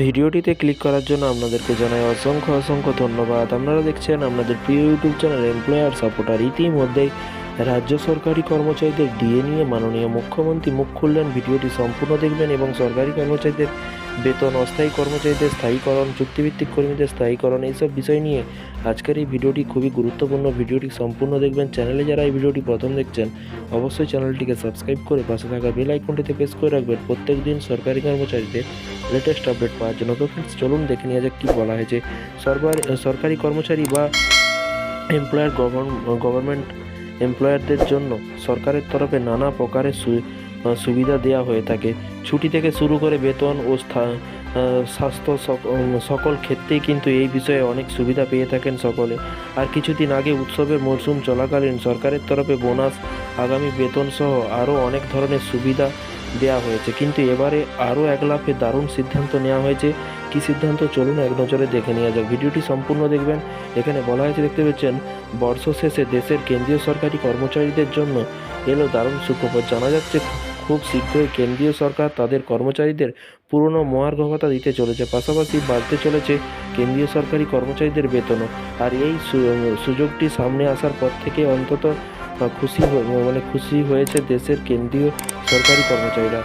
ভিডিওটিতে ক্লিক করার জন্য আপনাদেরকে জানাই অসংখ্য অসংখ্য ধন্যবাদ। আপনারা দেখছেন আপনাদের প্রিয় ইউটিউব চ্যানেল এমপ্লয়ার সাপোর্টার। ইতিমধ্যেই রাজ্য সরকারি কর্মচারীদের ডিএ নিয়ে মাননীয় মুখ্যমন্ত্রী মুখ খুললেন। ভিডিওটি সম্পূর্ণ দেখবেন এবং সরকারি কর্মচারীদের বেতন, অস্থায়ী কর্মচারীদের স্থায়ীকরণ, চুক্তিভিত্তিক কর্মীদের স্থায়ীকরণ, এইসব বিষয় নিয়ে আজকের এই ভিডিওটি খুবই গুরুত্বপূর্ণ। ভিডিওটি সম্পূর্ণ দেখবেন। চ্যানেলে যারা এই ভিডিওটি প্রথম দেখছেন, অবশ্যই চ্যানেলটিকে সাবস্ক্রাইব করে পাশে থাকা বেল আইকনটিতে প্রেস করে রাখবেন। প্রত্যেক দিন সরকারি কর্মচারীদের লেটেস্ট আপডেট পাওয়ার জন্য। তো ফ্রেন্ডস চলুন দেখে নিয়ে যাক কী বলা হয়েছে। সরকারি সরকারি কর্মচারী বা এমপ্লয়ার গভর্নমেন্ট এমপ্লয়ারদের জন্য সরকারের তরফে নানা প্রকারের সুবিধা দেওয়া হয়ে থাকে। ছুটি থেকে শুরু করে বেতন ও স্থা- স্বাস্থ্য সকল ক্ষেত্রেই কিন্তু এই বিষয়ে অনেক সুবিধা পেয়ে থাকেন সকলে। আর কিছুদিন আগে উৎসবের মরশুম চলাকালীন সরকারের তরফে বোনাস, আগামী বেতন সহ আরও অনেক ধরনের সুবিধা দেওয়া হয়েছে। কিন্তু এবারে আরও এক লাফে দারুণ সিদ্ধান্ত নেওয়া হয়েছে। কী সিদ্ধান্ত? চলুন এক নজরে দেখে নেওয়া যাক। ভিডিওটি সম্পূর্ণ দেখবেন। এখানে বলা হয়েছে, দেখতে পাচ্ছেন বর্ষ শেষে দেশের কেন্দ্রীয় সরকারি কর্মচারীদের জন্য এলো দারুণ সুখবর। জানা যাচ্ছে খুব শীঘ্রই কেন্দ্রীয় সরকার তাদের কর্মচারীদের পুরনো মহার্ঘ ভাতা দিতে চলেছে, পাশাপাশি বাড়তে চলেছে কেন্দ্রীয় সরকারি কর্মচারীদের বেতনও। আর এই সুযোগটি সামনে আসার পর থেকে অন্তত খুশি মানে খুশি হয়েছে দেশের কেন্দ্রীয় সরকারি কর্মচারীরা।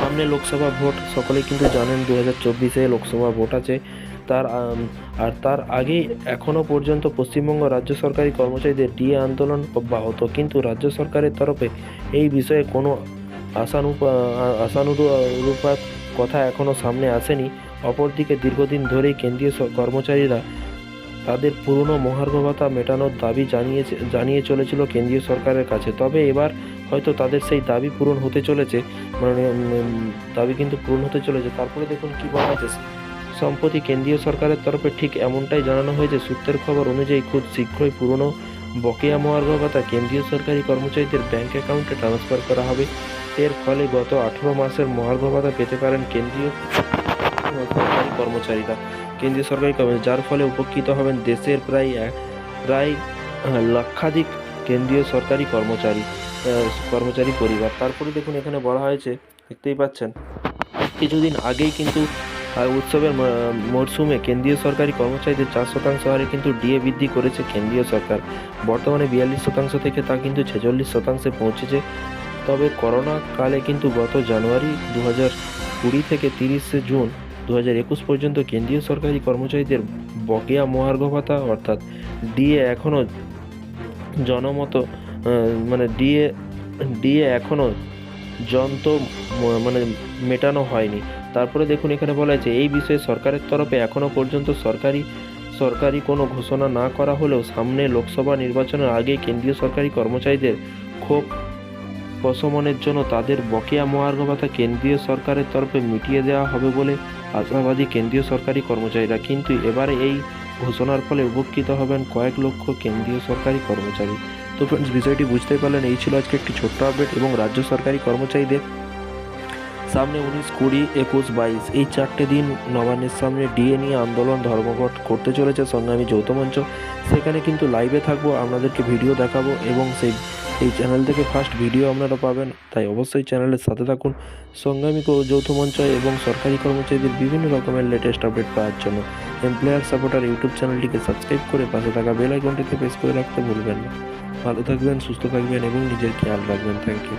সামনে লোকসভা ভোট, সকলেই কিন্তু জানেন দু হাজার চব্বিশে লোকসভা ভোট আছে। তার আর তার আগেই এখনও পর্যন্ত পশ্চিমবঙ্গ রাজ্য সরকারি কর্মচারীদের ডিএ আন্দোলন অব্যাহত। কিন্তু রাজ্য সরকারের তরফে এই বিষয়ে কোনো আশানুপ আশানুরূপাত কথা এখনও সামনে আসেনি। অপরদিকে দীর্ঘদিন ধরেই কেন্দ্রীয় কর্মচারীরা তাদের পুরনো মহার্ঘ ভাতা মেটানোর দাবি জানিয়েছে, জানিয়ে চলেছিল কেন্দ্রীয় সরকারের কাছে। তবে এবার হয়তো তাদের সেই দাবি পূরণ হতে চলেছে মানে দাবি কিন্তু পূরণ হতে চলেছে। তারপরে দেখুন কী বলা হয়েছে সম্প্রতি কেন্দ্রীয় সরকারের তরফে ঠিক এমনটাই জানানো হয়েছে। সূত্রের খবর অনুযায়ী খুব শীঘ্রই পুরনো বকেয়া মহার্ঘ ভাতা কেন্দ্রীয় সরকারি কর্মচারীদের ব্যাংক অ্যাকাউন্টে ট্রান্সফার করা হবে। এর ফলে গত আঠেরো মাসের মহার্ঘ ভাতা পেতে পারেন কেন্দ্রীয় সরকারি কর্মচারীরা। কেন্দ্রীয় সরকারি কর্মচারী, যার ফলে উপকৃত হবেন দেশের প্রায় প্রায় লক্ষাধিক কেন্দ্রীয় সরকারি কর্মচারী কর্মচারী পরিবার। তারপরে দেখুন এখানে বলা হয়েছে, দেখতেই পাচ্ছেন, কিছুদিন আগেই কিন্তু আর উৎসবের মরশুমে কেন্দ্রীয় সরকারি কর্মচারীদের চার শতাংশ হারে কিন্তু ডিএ বৃদ্ধি করেছে কেন্দ্রীয় সরকার। বর্তমানে বিয়াল্লিশ শতাংশ থেকে তা কিন্তু ছেচল্লিশ শতাংশে পৌঁছেছে। তবে করোনা কালে কিন্তু গত জানুয়ারি দু হাজার কুড়ি থেকে তিরিশে জুন দু হাজার একুশ পর্যন্ত কেন্দ্রীয় সরকারি কর্মচারীদের বকেয়া মহার্ঘ ভাতা অর্থাৎ ডিএ এখনও জনমত মানে ডিএ ডিএ এখনও যন্ত্র মানে মেটানো হয়নি। তারপরে দেখুন, এখানে বলা হয়েছে, এই বিষয়ে সরকারের তরফে এখনও পর্যন্ত সরকারি সরকারি কোনো ঘোষণা না করা হলেও সামনে লোকসভা নির্বাচনের আগে কেন্দ্রীয় সরকারি কর্মচারীদের ক্ষোভ প্রশমনের জন্য তাদের বকেয়া মহার্ঘ কেন্দ্রীয় সরকারের তরফে মিটিয়ে দেওয়া হবে বলে আশাবাদী কেন্দ্রীয় সরকারি কর্মচারীরা। কিন্তু এবারে এই ঘোষণার ফলে উপকৃত হবেন কয়েক লক্ষ কেন্দ্রীয় সরকারি কর্মচারী। তো ফ্রেন্ডস বিষয়টি বুঝতে পারলেন, এই ছিল আজকে একটি ছোট্ট আপডেট এবং রাজ্য সরকারি কর্মচারীদের সামনে উনিশ কুড়ি একুশ বাইশ, এই চারটে দিন নবান্নের সামনে ডিএ নিয়ে আন্দোলন ধর্মঘট করতে চলেছে সংগ্রামী যৌথ মঞ্চ। সেখানে কিন্তু লাইভে থাকব, আপনাদেরকে ভিডিও দেখাবো এবং সেই, এই চ্যানেল থেকে ফার্স্ট ভিডিও আপনারা পাবেন। তাই অবশ্যই চ্যানেলের সাথে থাকুন, সংগ্রামী যৌথ মঞ্চ এবং সরকারি কর্মচারীদের বিভিন্ন রকমের লেটেস্ট আপডেট পাওয়ার জন্য। এমপ্লয়ার সাপোর্টার ইউটিউব চ্যানেলটিকে সাবস্ক্রাইব করে পাশে থাকা বেল আইকনটিতে প্রেস করে রাখতে ভুলবেন না। ভালো থাকবেন সুস্থ থাকবেন এবং নিজের খেয়াল রাখবেন। Thank you